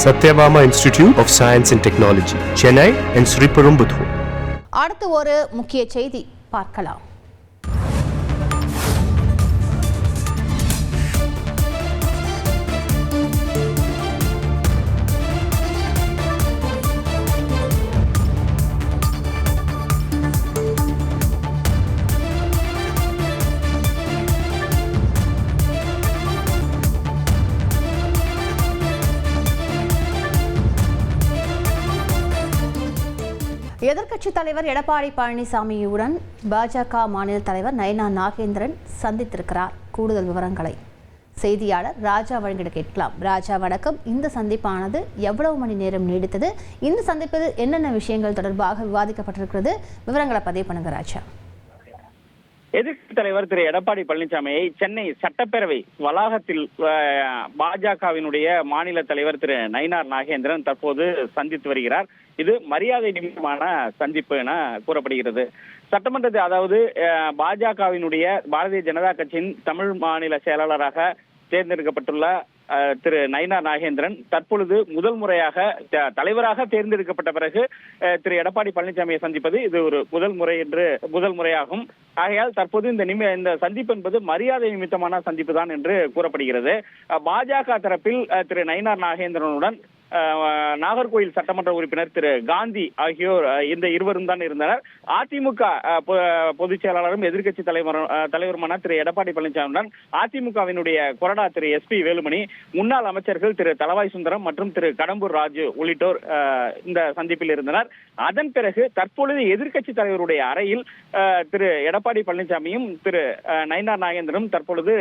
Sathyabama institute of science and technology Chennai and Sriperumbudur அடுத்து ஒரு முக்கிய செய்தி பார்க்கலாம் எதிர்க்கட்சித் தலைவர் எடப்பாடி பழனிசாமியுடன் பாஜக மாநில தலைவர் நயனா நாகேந்திரன் சந்தித்திருக்கிறார். கூடுதல் விவரங்களை செய்தியாளர் ராஜா வழங்கிட கேட்கலாம். ராஜா வணக்கம். இந்த சந்திப்பானது எவ்வளவு மணி நேரம் நீடித்தது? இந்த சந்திப்பில் என்னென்ன விஷயங்கள் தொடர்பாக விவாதிக்கப்பட்டிருக்கிறது? விவரங்களை பதிவு பண்ணுங்க ராஜா. எதிர்க்கட்சி தலைவர் திரு எடப்பாடி பழனிசாமியை சென்னை சட்டப்பேரவை வளாகத்தில் பாஜகவினுடைய மாநில தலைவர் திரு நயினார் நாகேந்திரன் தற்போது சந்தித்து வருகிறார். இது மரியாதை நிமித்தமான சந்திப்பு என கூறப்படுகிறது. சட்டமன்றத்தில் அதாவது பாஜகவினுடைய பாரதிய ஜனதா கட்சியின் தமிழ் மாநில செயலாளராக தேர்ந்தெடுக்கப்பட்டுள்ள திரு நயனா நாகேந்திரன் தற்பொழுது முதல் முறையாக த- தலைவராக தேர்ந்தெடுக்கப்பட்ட பிறகு திரு எடப்பாடி பழனிசாமியை சந்திப்பது இது ஒரு முதல் முறை என்று முதல் முறையாகும். ஆகையால் தற்போது இந்த நிமி இந்த சந்திப்பு என்பது மரியாதை நிமித்தமான சந்திப்பு தான் என்று கூறப்படுகிறது. பாஜக தரப்பில் திரு நயினார் நாகேந்திரனுடன் நாகர்கோயில் சட்டமன்ற உறுப்பினர் திரு காந்தி ஆகியோர் இந்த இருவரும் தான் இருந்தனர். அதிமுக பொதுச் செயலாளரும் எதிர்க்கட்சி தலைவர் தலைவருமான திரு எடப்பாடி பழனிசாமியுடன் அதிமுகவினுடைய கொறடா திரு எஸ் பி வேலுமணி முன்னாள் அமைச்சர்கள் திரு தலவாய் சுந்தரம் மற்றும் திரு கடம்பூர் ராஜு உள்ளிட்டோர் இந்த சந்திப்பில் இருந்தனர். அதன் பிறகு தற்பொழுது எதிர்க்கட்சி தலைவருடைய அறையில் திரு எடப்பாடி பழனிசாமியும் திரு நயனார் நாகேந்திரனும் தற்பொழுது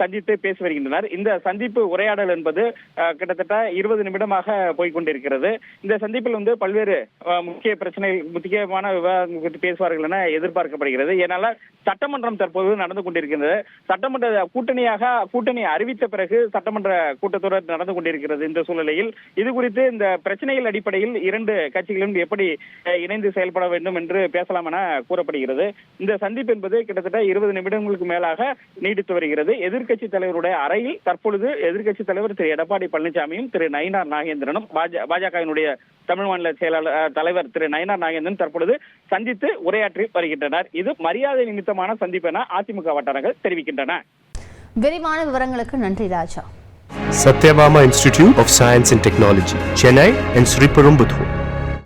சந்தித்து பேசி வருகின்றனர். இந்த சந்திப்பு உரையாடல் என்பது கிட்டத்தட்ட இருபது நிமிடமாக போய்கொண்டிருக்கிறது. இந்த சந்திப்பில் வந்து பல்வேறு முக்கிய பிரச்சனை முக்கியமான விவாதங்கள் குறித்து பேசுவார்கள் என எதிர்பார்க்கப்படுகிறது. ஏனால சட்டமன்றம் தற்போது நடந்து கொண்டிருக்கிறது சட்டமன்ற கூட்டணியாக கூட்டணி அறிவித்த பிறகு சட்டமன்ற கூட்டத்தொடர் நடந்து கொண்டிருக்கிறது இந்த சூழ்நிலையில். இது குறித்து இந்த பிரச்சனைகள் அடிப்படையில் இரண்டு கட்சிகளும் எப்படி இணைந்து செயல்பட வேண்டும் என்று பேசலாம் என கூறப்படுகிறது. இந்த சந்திப்பு என்பது கிட்டத்தட்ட இருபது நிமிடங்களுக்கு மேலாக நீடித்து வருகிறது. எதிர்க்கட்சி தலைவருடைய அறையில் தற்பொழுது எதிர்க்கட்சி தலைவர் திரு. எடப்பாடி பழனிசாமியும் திரு. நயினார் நாகேந்திரனும் பாஜ பாஜகவினுடைய தமிழ் மாநில செயலாளர் தலைவர் திரு நயினார் நாகேந்திரன் தற்பொழுது சந்தித்து உரையாற்றி வருகின்றனர். இது மரியாதை நிமித்தமான சந்திப்பு என அதிமுக வட்டாரங்கள் தெரிவிக்கின்றன. விரிவான விவரங்களுக்கு நன்றி ராஜா. Satyabama Institute of Science and Technology, Chennai and Sriperumbudur.